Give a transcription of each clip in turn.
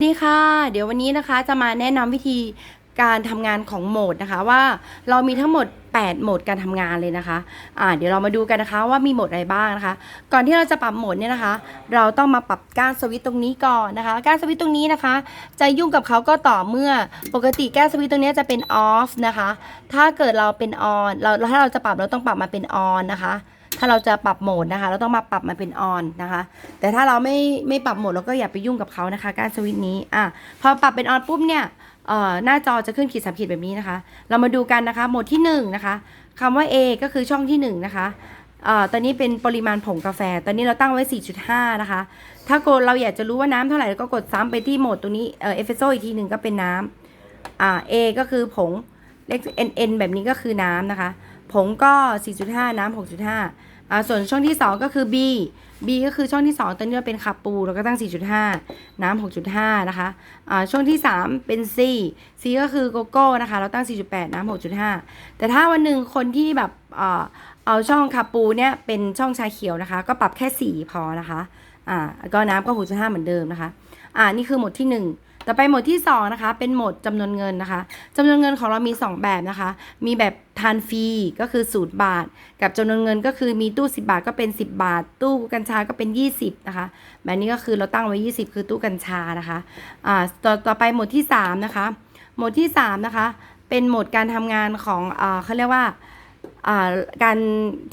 สวัสดีค่ะ เดี๋ยววันนี้นะคะจะมาแนะนำวิธีการทำงานของโหมดนะคะว่าเรามีทั้งหมด 8 โหมดการทำงานเลยนะคะอ่าเดี๋ยวเรามาดูกันนะคะว่ามีโหมดอะไรบ้างนะคะ ก่อนที่เราจะปรับโหมดเนี่ยนะคะ เราต้องมาปรับก้านสวิตช์ตรงนี้ก่อนนะคะ ก้านสวิตช์ตรงนี้นะคะ จะยุ่งกับเขาก็ต่อเมื่อปกติก้านสวิตช์ตรงนี้จะเป็นออฟนะคะ ถ้าเกิดเราเป็นออนเราถ้าเราจะปรับเราต้องปรับมาเป็นออนนะคะ ถ้าเราจะปรับโหมดนะคะ เราต้องมาปรับมาเป็นออนนะคะ แต่ถ้าเราไม่ไม่ปรับโหมดเราก็อย่าไปยุ่งกับเขานะคะ การสวิตช์นี้อะพอปรับเป็นออนปุ๊บเนี่ยหน้าจอจะขึ้นขีดสามขีดแบบนี้นะคะ เรามาดูกันนะคะ โหมดที่1นงนะคะคำว่า A ก็คือช่องที่ 1 นะคะอ่อตอนนี้เป็นปริมาณผงกาแฟ ตอนนี้เราตั้งไว้ 4.5 นะคะ ถ้าเราอยากจะรู้ว่าน้ำเท่าไหร่ก็กดซ้ำไปที่โหมดตรงนี้เอ่อเฟเฟโซอีกทีหนึ่งก็เป็นน้ำอ่า A ก็คือผงเลข N N แบบนี้ก็คือน้ำนะคะ ผงก็ 4.5 น้ำ6.5 อ่าส่วนช่องที่ 2 ก็คือ B B ก็คือช่องที่ 2ตอนนี้เราเป็นคาปูเราก็ตั้ง 4.5 น้ำ6.5 นะคะอ่าช่องที่ 3 เป็น C C ก็คือโกโก้นะคะ เราตั้ง 4.8 น้ำ6.5 แต่ถ้าวันหนึ่งคนที่แบบอ่าเอาช่องคาปูเนี่ยเป็นช่องชาเขียวนะคะ ก็ปรับแค่ 4 พอนะคะ อ่าก็น้ำก็6.5เหมือนเดิมนะคะ อ่านี่คือหมดที่1ต่อไปหมดที่2นะคะ เป็นหมดจำนวนเงินนะคะจำนวนเงินของเรามี 2 แบบนะคะ มีแบบทานฟรีก็คือศูนย์บาท กับจำนวนเงินก็คือมีตู้ 10 บาทก็เป็น 10 บาท ตู้กัญชาก็เป็น 20 นะคะ แบบนี้ก็คือเราตั้งไว้ 20 คือตู้กัญชานะคะอ่าต่อต่อไปหมดที่3นะคะ หมดที่3นะคะ เป็นหมดการทำงานของอ่าเขาเรียกว่า การ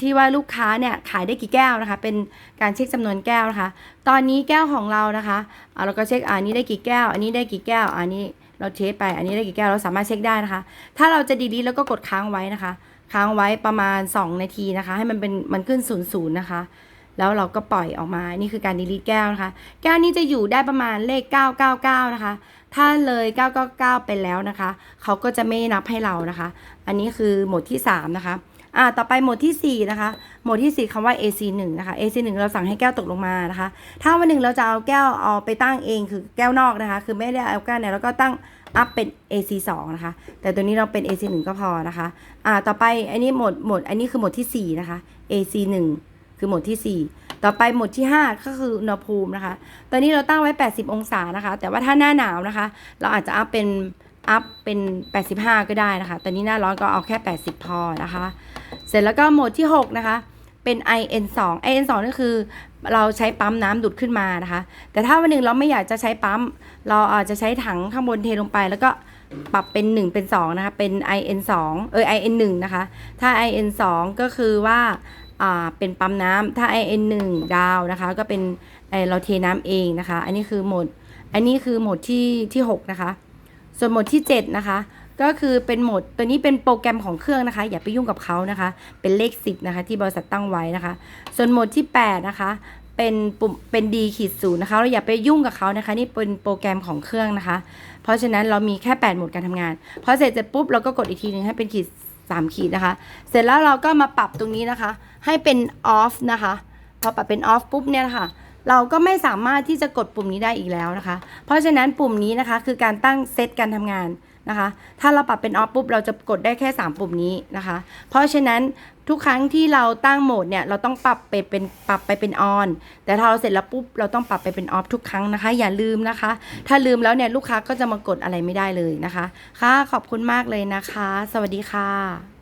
ที่ว่าลูกค้าเนี่ยขายได้กี่แก้วนะคะ เป็นการเช็คจำนวนแก้วนะคะ ตอนนี้แก้วของเรานะคะเราก็เช็คอันนี้ได้กี่แก้ว อันนี้ได้กี่แก้ว อันนี้เราเทสไป อันนี้ได้กี่แก้วเราสามารถเช็คได้นะคะ ถ้าเราจะดีลีแล้วก็กดค้างไว้นะคะ ค้างไว้ประมาณ 2 นาทีนะคะ ให้มันเป็นมันขึ้นศูนย์ศูนย์นะคะ แล้วเราก็ปล่อยออกมา นี่คือการดีลีแก้วนะคะ แก้วนี้จะอยู่ได้ประมาณเลข 999 นะคะ ถ้าเลย 999 ไปแล้วนะคะ เขาก็จะไม่นับให้เรานะคะ อันนี้คือหมดที่ 3 นะคะ อ่าต่อไปโหมดที่ 4 นะคะโหมดที่ 4คำว่า AC 1นะคะ AC 1เราสั่งให้แก้วตกลงมานะคะ ถ้าวันหนึ่งเราจะเอาแก้วเอาไปตั้งเองคือแก้วนอกนะคะ คือไม่ได้เอาแก้วไหนแล้วก็ตั้งอัพเป็น AC 2นะคะ แต่ตัวนี้เราเป็น AC 1ก็พอนะคะ อ่า ต่อไปอันนี้โหมดโหมดอันนี้คือโหมดที่ 4 นะคะ AC 1คือโหมดที่ 4 ต่อไปโหมดที่ 5 ก็คืออุณหภูมินะคะ ตอนนี้เราตั้งไว้ 80 องศานะคะ แต่ว่าถ้าหน้าหนาวนะคะ เราอาจจะอัพเป็นอัพเป็น 85 ก็ได้นะคะ ตอนนี้หน้าร้อนก็เอาแค่ 80 พอนะคะ เสร็จแล้วก็โหมดที่ 6 นะคะ เป็น IN 2 IN 2นี่คือเราใช้ปั๊มน้ำดูดขึ้นมานะคะ แต่ถ้าวันหนึ่งเราไม่อยากจะใช้ปั๊ม เราอาจจะใช้ถังข้างบนเทลงไป แล้วก็ปรับเป็น 1 เป็น 2 นะคะ เป็น IN 2 เออ IN 1 นะคะ ถ้า IN 2 ก็คือว่าอ่าเป็นปั๊มน้ำถ้า IN 1 ดาวนะคะ ก็เป็นเราเทน้ำเองนะคะ อันนี้คือโหมด อันนี้คือโหมดที่ที่ 6 นะคะ ส่วนโหมดที่ 7 นะคะ ก็คือเป็นโหมดตัวนี้เป็นโปรแกรมของเครื่องนะคะ อย่าไปยุ่งกับเขานะคะ เป็นเลข 10 นะคะ ที่บริษัทตั้งไว้นะคะ ส่วนโหมดที่ 8 นะคะ เป็นปุ่มเป็น D ขีดศูนย์นะคะเราอย่าไปยุ่งกับเขานะคะ นี่เป็นโปรแกรมของเครื่องนะคะ เพราะฉะนั้นเรามีแค่ 8 โหมดการทำงานพอเสร็จเสร็จปุ๊บเราก็กดอีกทีหนึงให้เป็นขีด3ขีดนะคะ เสร็จแล้วเราก็มาปรับตรงนี้นะคะ ให้เป็น off นะคะพอปรับเป็น off ปุ๊บเนี่ยนะคะเราก็ไม่สามารถที่จะกดปุ่มนี้ได้อีกแล้วนะคะ เพราะฉะนั้นปุ่มนี้นะคะคือการตั้งเซตการทำงาน นะคะ ถ้าเราปรับเป็นออฟปุ๊บเราจะกดได้แค่ 3 ปุ่มนี้นะคะ เพราะฉะนั้นทุกครั้งที่เราตั้งโหมดเนี่ยเราต้องปรับไปเป็นปรับไปเป็นออนแต่ถ้าเราเสร็จแล้วปุ๊บเราต้องปรับไปเป็นออฟทุกครั้งนะคะ อย่าลืมนะคะ ถ้าลืมแล้วเนี่ยลูกค้าก็จะมากดอะไรไม่ได้เลยนะคะ ค่ะขอบคุณมากเลยนะคะ สวัสดีค่ะ